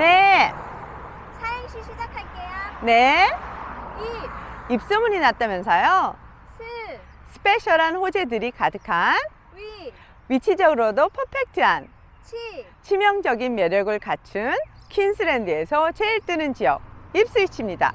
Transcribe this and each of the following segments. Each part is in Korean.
네, 사행시 시작할게요. 네. 입, 입소문이 났다면서요? 스, 스페셜한 호재들이 가득한 위, 위치적으로도 퍼펙트한 치, 치명적인 매력을 갖춘 퀸스랜드에서 제일 뜨는 지역 입스위치입니다.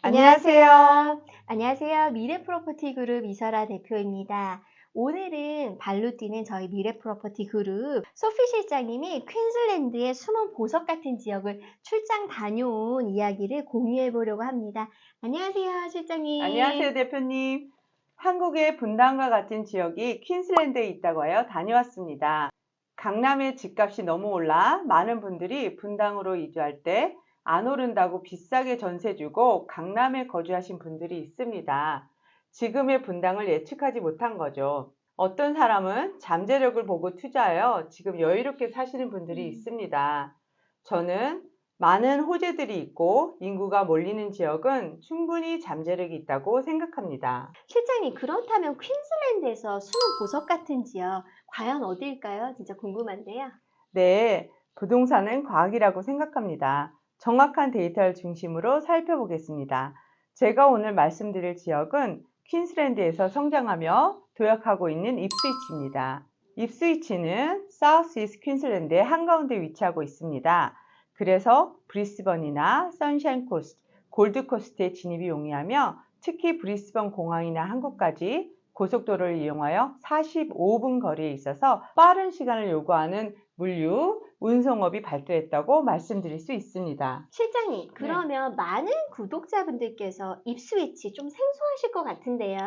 안녕하세요. 안녕하세요. 미래 프로퍼티 그룹 이설아 대표입니다. 오늘은 발로 뛰는 저희 미래 프로퍼티 그룹 소피 실장님이 퀸즐랜드의 숨은 보석 같은 지역을 출장 다녀온 이야기를 공유해 보려고 합니다. 안녕하세요, 실장님. 안녕하세요, 대표님. 한국의 분당과 같은 지역이 퀸슬랜드에 있다고 하여 다녀왔습니다. 강남의 집값이 너무 올라 많은 분들이 분당으로 이주할 때 안 오른다고 비싸게 전세 주고 강남에 거주하신 분들이 있습니다. 지금의 분당을 예측하지 못한 거죠. 어떤 사람은 잠재력을 보고 투자하여 지금 여유롭게 사시는 분들이 음. 있습니다. 저는 많은 호재들이 있고 인구가 몰리는 지역은 충분히 잠재력이 있다고 생각합니다. 실장님, 그렇다면 퀸즐랜드에서 숨은 보석 같은 지역 과연 어디일까요? 진짜 궁금한데요. 네, 부동산은 과학이라고 생각합니다. 정확한 데이터를 중심으로 살펴보겠습니다. 제가 오늘 말씀드릴 지역은 퀸스랜드에서 성장하며 도약하고 있는 입스위치입니다. 입스위치는 사우스 이스 퀸슬랜드의 한가운데 위치하고 있습니다. 그래서 브리스번이나 선샤인 코스트, 골드 코스트에 진입이 용이하며 특히 브리스번 공항이나 한국까지 고속도로를 이용하여 45분 거리에 있어서 빠른 시간을 요구하는 물류, 운송업이 발달했다고 말씀드릴 수 있습니다. 실장님, 그러면 많은 구독자분들께서 입스위치 좀 생소하실 것 같은데요.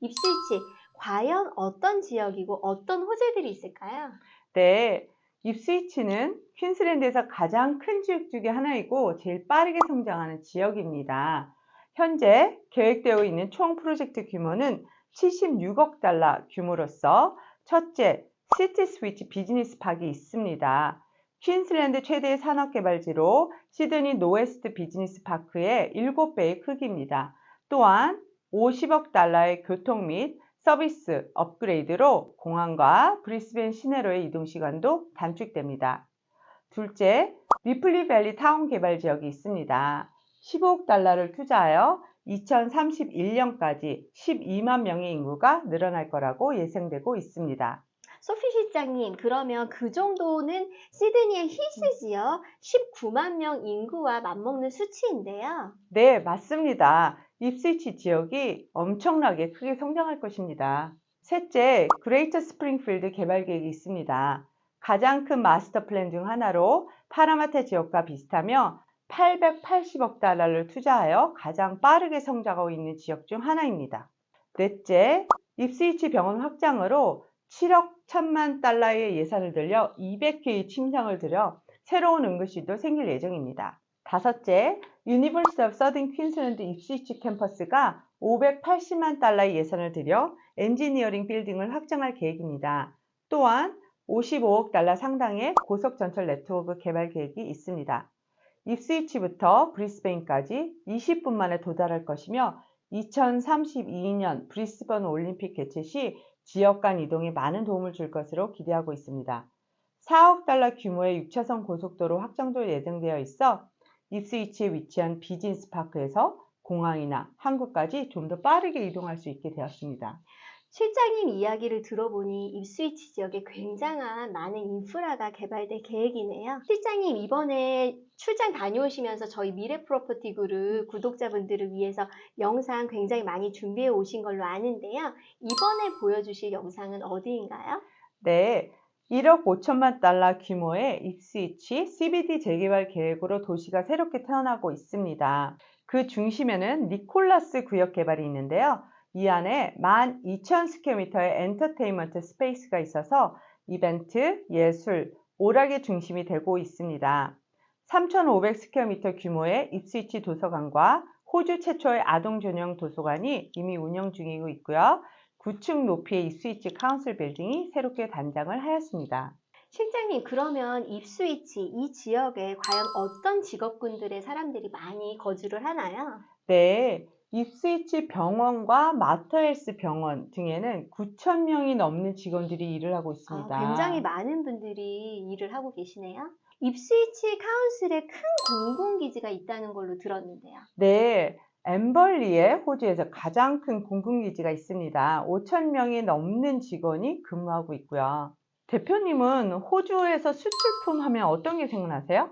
입스위치, 과연 어떤 지역이고 어떤 호재들이 있을까요? 네, 입스위치는 퀸슬랜드에서 가장 큰 지역 중에 하나이고 제일 빠르게 성장하는 지역입니다. 현재 계획되어 있는 총 프로젝트 규모는 76억 달러 규모로서 첫째, 시티 스위치 비즈니스 파크이 있습니다. 퀸슬랜드 최대의 산업개발지로 시드니 노웨스트 비즈니스 파크의 7배의 크기입니다. 또한 50억 달러의 교통 및 서비스 업그레이드로 공항과 브리스벤 시내로의 이동 시간도 단축됩니다. 둘째, 리플리 밸리 타운 개발 지역이 있습니다. 15억 달러를 투자하여 2031년까지 12만 명의 인구가 늘어날 거라고 예상되고 있습니다. 소피 실장님, 그러면 그 정도는 시드니의 힐스지요? 19만 명 인구와 맞먹는 수치인데요. 네, 맞습니다. 입스위치 지역이 엄청나게 크게 성장할 것입니다. 셋째, 그레이터 스프링필드 개발 계획이 있습니다. 가장 큰 마스터 플랜 중 하나로 파라마타 지역과 비슷하며 880억 달러를 투자하여 가장 빠르게 성장하고 있는 지역 중 하나입니다. 넷째, 입스위치 병원 확장으로 7억 1천만 달러의 예산을 들여 200개의 침상을 들여 새로운 응급실도 생길 예정입니다. 다섯째, 유니버시티 오브 서든 퀸슬랜드 입스위치 캠퍼스가 580만 달러의 예산을 들여 엔지니어링 빌딩을 확장할 계획입니다. 또한 55억 달러 상당의 고속 전철 네트워크 개발 계획이 있습니다. 입스위치부터 브리스베인까지 20분 만에 도달할 것이며 2032년 브리스번 올림픽 개최 시 지역 간 이동에 많은 도움을 줄 것으로 기대하고 있습니다. 4억 달러 규모의 6차선 고속도로 확장도 예정되어 있어 입스위치에 위치한 비즈니스 파크에서 공항이나 한국까지 좀 더 빠르게 이동할 수 있게 되었습니다. 실장님 이야기를 들어보니 입스위치 지역에 굉장한 많은 인프라가 개발될 계획이네요. 실장님 이번에 출장 다녀오시면서 저희 미래 프로퍼티 그룹 구독자분들을 위해서 영상 굉장히 많이 준비해 오신 걸로 아는데요. 이번에 보여주실 영상은 어디인가요? 네, 1억 5천만 달러 규모의 입스위치 CBD 재개발 계획으로 도시가 새롭게 태어나고 있습니다. 그 중심에는 니콜라스 구역 개발이 있는데요. 이 안에 12,000스퀘어미터의 엔터테인먼트 스페이스가 있어서 이벤트, 예술, 오락의 중심이 되고 있습니다. 3,500스퀘어미터 규모의 입스위치 도서관과 호주 최초의 아동 전용 도서관이 이미 운영 중이고 있고요. 9층 높이의 입스위치 카운슬 빌딩이 새롭게 단장을 하였습니다. 실장님 그러면 입스위치 이 지역에 과연 어떤 직업군들의 사람들이 많이 거주를 하나요? 네, 입스위치 병원과 마터헬스 병원 등에는 9천 명이 넘는 직원들이 일을 하고 있습니다. 아, 굉장히 많은 분들이 일을 하고 계시네요. 입스위치 카운슬에 큰 공공기지가 있다는 걸로 들었는데요. 네, 엠벌리에 호주에서 가장 큰 공군기지가 있습니다. 5천 명이 넘는 직원이 근무하고 있고요. 대표님은 호주에서 수출품 하면 어떤 게 생각나세요?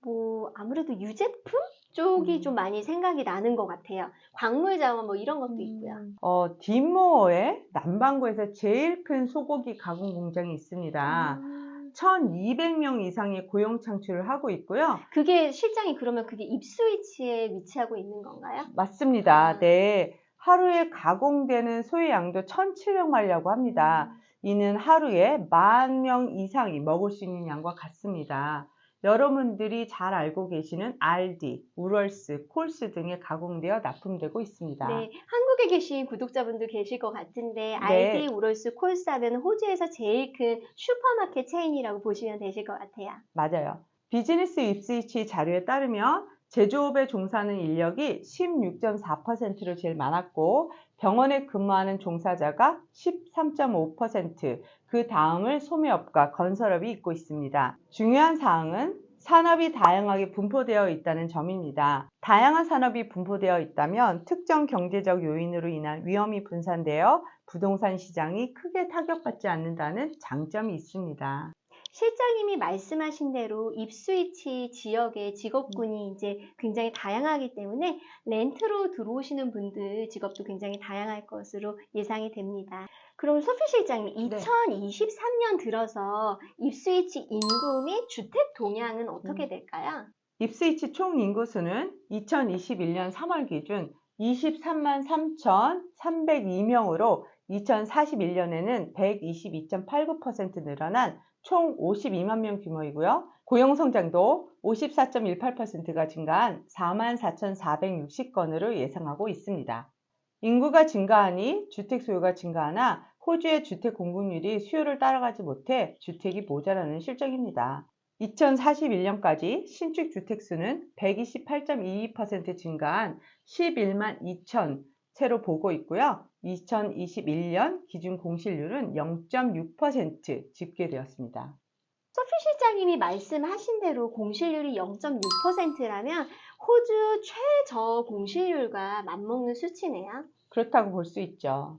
뭐 아무래도 유제품 쪽이 음. 좀 많이 생각이 나는 것 같아요. 광물 자원 뭐 이런 것도 있고요. 어, 디모어에 남반구에서 제일 큰 소고기 가공 공장이 있습니다. 음. 1,200명 이상의 고용 창출을 하고 있고요. 그게 실장이 그러면 그게 입스위치에 위치하고 있는 건가요? 맞습니다. 아. 네. 하루에 가공되는 소의 양도 1,700마리라고 합니다. 음. 이는 하루에 만 명 이상이 먹을 수 있는 양과 같습니다. 여러분들이 잘 알고 계시는 알디, 우럴스, 콜스 등에 가공되어 납품되고 있습니다. 네, 한국에 계신 구독자분들 계실 것 같은데 네. 알디, 우럴스, 콜스 하면 호주에서 제일 큰 슈퍼마켓 체인이라고 보시면 되실 것 같아요. 맞아요. 비즈니스 입스위치 자료에 따르면 제조업에 종사하는 인력이 16.4%로 제일 많았고 병원에 근무하는 종사자가 13.5%, 그 다음을 소매업과 건설업이 잇고 있습니다. 중요한 사항은 산업이 다양하게 분포되어 있다는 점입니다. 다양한 산업이 분포되어 있다면 특정 경제적 요인으로 인한 위험이 분산되어 부동산 시장이 크게 타격받지 않는다는 장점이 있습니다. 실장님이 말씀하신 대로 입스위치 지역의 직업군이 이제 굉장히 다양하기 때문에 렌트로 들어오시는 분들 직업도 굉장히 다양할 것으로 예상이 됩니다. 그럼 소피 실장님, 네. 2023년 들어서 입스위치 인구 및 주택 동향은 어떻게 음. 될까요? 입스위치 총 인구수는 2021년 3월 기준 23만 3,302명으로 2041년에는 122.89% 늘어난 총 52만 명 규모이고요. 고용 성장도 54.18%가 증가한 4만 4,460건으로 예상하고 있습니다. 인구가 증가하니 주택 수요가 증가하나 호주의 주택 공급률이 수요를 따라가지 못해 주택이 모자라는 실정입니다. 2041년까지 신축 주택 수는 128.22% 증가한 11만 2천 채로 보고 있고요. 2021년 기준 공실률은 0.6% 집계되었습니다. 소피 실장님이 말씀하신 대로 공실률이 0.6%라면 호주 최저 공실률과 맞먹는 수치네요. 그렇다고 볼 수 있죠.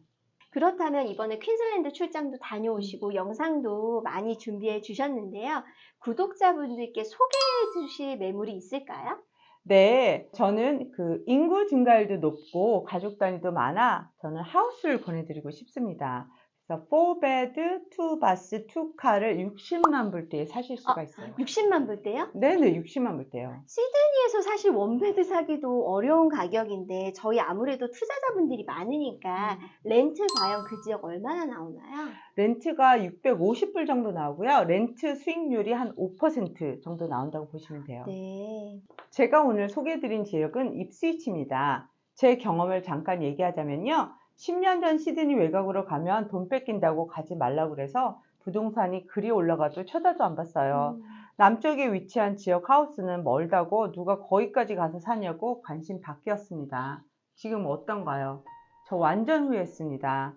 그렇다면 이번에 퀸즐랜드 출장도 다녀오시고 영상도 많이 준비해 주셨는데요. 구독자분들께 소개해 주실 매물이 있을까요? 네, 저는 그 인구 증가율도 높고 가족 단위도 많아 저는 하우스를 권해드리고 싶습니다. 그래서 4bed, 2bath, 2car을 60만 불대에 사실 수가 있어요. 60만 불대요? 네네, 60만 불대요. 시드니에서 사실 원베드 사기도 어려운 가격인데 저희 아무래도 투자자분들이 많으니까 렌트 과연 그 지역 얼마나 나오나요? 렌트가 650불 정도 나오고요. 렌트 수익률이 한 5% 정도 나온다고 보시면 돼요. 네. 제가 오늘 소개해드린 지역은 입스위치입니다. 제 경험을 잠깐 얘기하자면요. 10년 전 시드니 외곽으로 가면 돈 뺏긴다고 가지 말라고 그래서 부동산이 그리 올라가도 쳐다도 안 봤어요. 음. 남쪽에 위치한 지역 하우스는 멀다고 누가 거기까지 가서 사냐고 관심 바뀌었습니다. 지금 어떤가요? 저 완전 후회했습니다.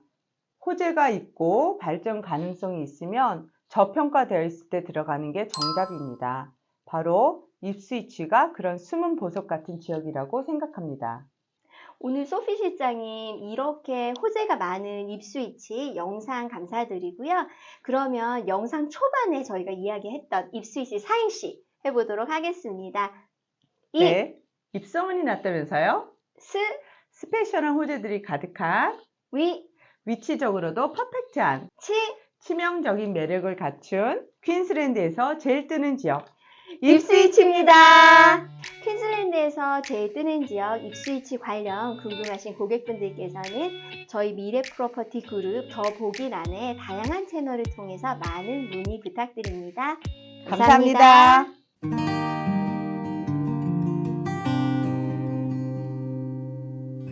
호재가 있고 발전 가능성이 있으면 저평가되어 있을 때 들어가는 게 정답입니다. 바로 입스위치가 그런 숨은 보석 같은 지역이라고 생각합니다. 오늘 소피 실장님 이렇게 호재가 많은 입스위치 영상 감사드리고요. 그러면 영상 초반에 저희가 이야기했던 입스위치 사행시 해보도록 하겠습니다. 이, 네. 입소문이 났다면서요? 스, 스페셜한 호재들이 가득한 위, 위치적으로도 퍼펙트한 치, 치명적인 매력을 갖춘 퀸스랜드에서 제일 뜨는 지역 입스위치입니다. 퀸즐랜드에서 제일 뜨는 지역 입스위치 관련 궁금하신 고객분들께서는 저희 미래 프로퍼티 그룹 더 보기 란에 다양한 채널을 통해서 많은 문의 부탁드립니다 감사합니다.